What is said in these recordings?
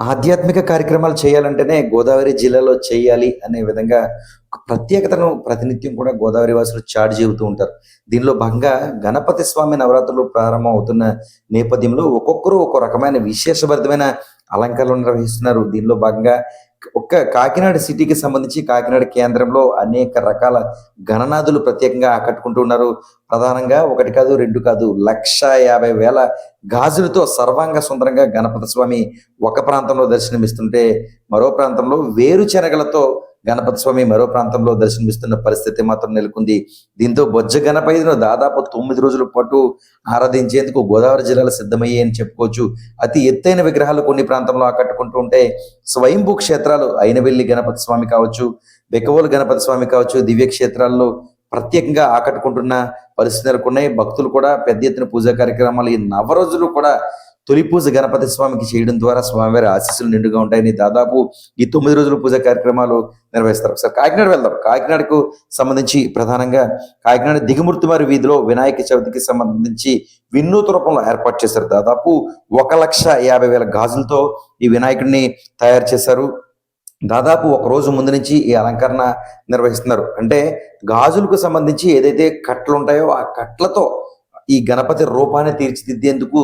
ఆధ్యాత్మిక కార్యక్రమాలు చేయాలంటేనే గోదావరి జిల్లాలో చేయాలి అనే విధంగా ప్రత్యేకతను ప్రతినిత్యం కూడా గోదావరి వాసులు చాటి చెబుతూ ఉంటారు. దీనిలో భాగంగా గణపతి స్వామి నవరాత్రులు ప్రారంభం అవుతున్న నేపథ్యంలో ఒక్కొక్కరు ఒక్కో రకమైన విశేషభరితమైన అలంకరణలు నిర్వహిస్తున్నారు. దీనిలో భాగంగా ఒక్క కాకినాడ సిటీకి సంబంధించి కాకినాడ కేంద్రంలో అనేక రకాల గణనాథులు ప్రత్యేకంగా ఆకట్టుకుంటూ ఉన్నారు. ప్రధానంగా ఒకటి కాదు రెండు కాదు లక్ష యాభై వేల గాజులతో సర్వాంగ సుందరంగా గణపతి స్వామి ఒక ప్రాంతంలో దర్శనమిస్తుంటే మరో ప్రాంతంలో వేరు శనగలతో గణపతి స్వామి మరో ప్రాంతంలో దర్శనమిస్తున్న పరిస్థితి మాత్రం నెలకొంది. దీంతో బొజ్జ గణపతిను దాదాపు తొమ్మిది రోజుల పాటు ఆరాధించేందుకు గోదావరి జిల్లాలో సిద్ధమయ్యాయి అని చెప్పుకోవచ్చు. అతి ఎత్తైన విగ్రహాలు కొన్ని ప్రాంతంలో ఆకట్టుకుంటూ ఉంటే స్వయంభూ క్షేత్రాలు అయినవెల్లి గణపతి స్వామి కావచ్చు బెకవోలు గణపతి స్వామి కావచ్చు దివ్యక్షేత్రాల్లో ప్రత్యేకంగా ఆకట్టుకుంటున్న పరిస్థితులు ఉన్నాయి భక్తులు కూడా పెద్ద ఎత్తున పూజా కార్యక్రమాలు ఈ నవరోజులు కూడా తొలి పూజ గణపతి స్వామికి చేయడం ద్వారా స్వామివారి ఆశీస్సులు నిండుగా ఉంటాయని దాదాపు ఈ తొమ్మిది రోజుల పూజా కార్యక్రమాలు నిర్వహిస్తారు. ఒకసారి కాకినాడ వెళ్దాం. కాకినాడకు సంబంధించి ప్రధానంగా కాకినాడ దిగుమూర్తివారి వీధిలో వినాయక చవితికి సంబంధించి వినూత రూపంలో ఏర్పాటు చేశారు. దాదాపు ఒక లక్ష యాభై వేల గాజులతో ఈ వినాయకుడిని తయారు చేశారు. దాదాపు ఒక రోజు ముందు నుంచి ఈ అలంకరణ నిర్వహిస్తున్నారు. అంటే గాజులకు సంబంధించి ఏదైతే కట్టలు ఉంటాయో ఆ కట్లతో ఈ గణపతి రూపాన్ని తీర్చిదిద్దేందుకు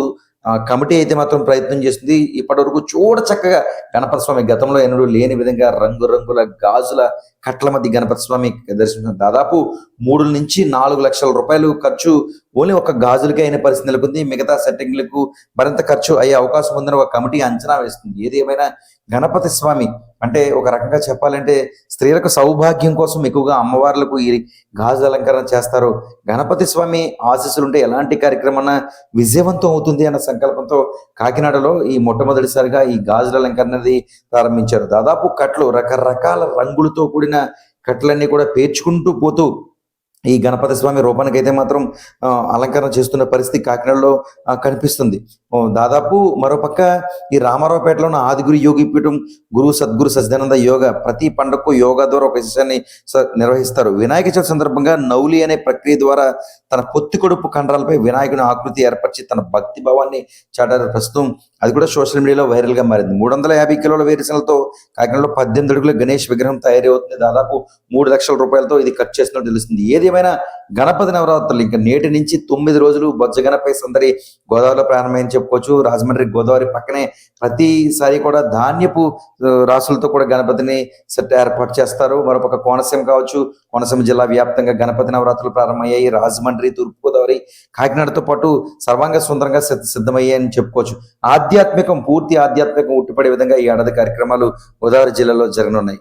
కమిటీ అయితే మాత్రం ప్రయత్నం చేస్తుంది. ఇప్పటి వరకు చూడ చక్కగా గణపతి స్వామి గతంలో ఎన్నడూ లేని విధంగా రంగురంగుల గాజుల కట్ల మధ్య గణపతి స్వామి దర్శనం దాదాపు మూడు నుంచి నాలుగు లక్షల రూపాయలు ఖర్చు ఓన్లీ ఒక గాజులకే అయిన పరిస్థితి నెలకొంది. మిగతా సెట్టింగ్లకు మరింత ఖర్చు అయ్యే అవకాశం ఉందని ఒక కమిటీ అంచనా వేస్తుంది. ఏది ఏమైనా గణపతి స్వామి అంటే ఒక రకంగా చెప్పాలంటే స్త్రీలకు సౌభాగ్యం కోసం ఎక్కువగా అమ్మవార్లకు ఈ గాజు అలంకరణ చేస్తారు. గణపతి స్వామి ఆశీస్సులు ఉంటే ఎలాంటి కార్యక్రమం విజయవంతం అవుతుంది అన్న సంకల్పంతో కాకినాడలో ఈ మొట్టమొదటిసారిగా ఈ గాజుల అలంకరణ అనేది ప్రారంభించారు. దాదాపు కట్లు రకరకాల రంగులతో కూడిన కట్లన్నీ కూడా పేర్చుకుంటూ పోతూ ఈ గణపతి స్వామి రూపానికి అయితే మాత్రం అలంకరణ చేస్తున్న పరిస్థితి కాకినాడలో కనిపిస్తుంది. దాదాపు మరోపక్క ఈ రామారావుపేటలో ఉన్న ఆదిగురు యోగి పీఠం గురు సద్గురు సజ్జానంద యోగ ప్రతి పండుగకు యోగా ద్వారా ఒక విశేషాన్ని స- నిర్వహిస్తారు. వినాయక చవితి సందర్భంగా నౌలి అనే ప్రక్రియ ద్వారా తన పొత్తి కొడుపు కండరాలపై వినాయకుని ఆకృతి ఏర్పరిచి తన భక్తి భావాన్ని చాటారు. ప్రస్తుతం అది కూడా సోషల్ మీడియాలో వైరల్గా మారింది. మూడు వందల యాభై కిలోల వేరుశనలతో కాకినాడలో పద్దెనిమిది అడుగుల గణేష్ విగ్రహం తయారవుతుంది. దాదాపు మూడు లక్షల రూపాయలతో ఇది ఖర్చు చేస్తున్నట్టు తెలుస్తుంది. ఏది ఏమైనా గణపతి నవరాత్రులు. ఇంకా నేటి నుంచి తొమ్మిది రోజులు బొజ్జ గణపతి సందడి గోదావరిలో ప్రారంభమని చెప్పుకోవచ్చు. రాజమండ్రి గోదావరి పక్కనే ప్రతిసారి కూడా ధాన్యపు రాసులతో కూడా గణపతిని సెట్ ఏర్పాటు చేస్తారు. మరొక కోనసీమ కావచ్చు కోనసీమ జిల్లా వ్యాప్తంగా గణపతి నవరాత్రులు ప్రారంభమయ్యాయి. రాజమండ్రి తూర్పుగోదావరి కాకినాడతో పాటు సర్వాంగ సుందరంగా సిద్ధ- సిద్ధమయ్యాయని చెప్పుకోవచ్చు. ఆధ్యాత్మికం పూర్తి ఆధ్యాత్మికం ఉట్టిపడే విధంగా ఈ ఏడాది కార్యక్రమాలు గోదావరి జిల్లాలో జరగనున్నాయి.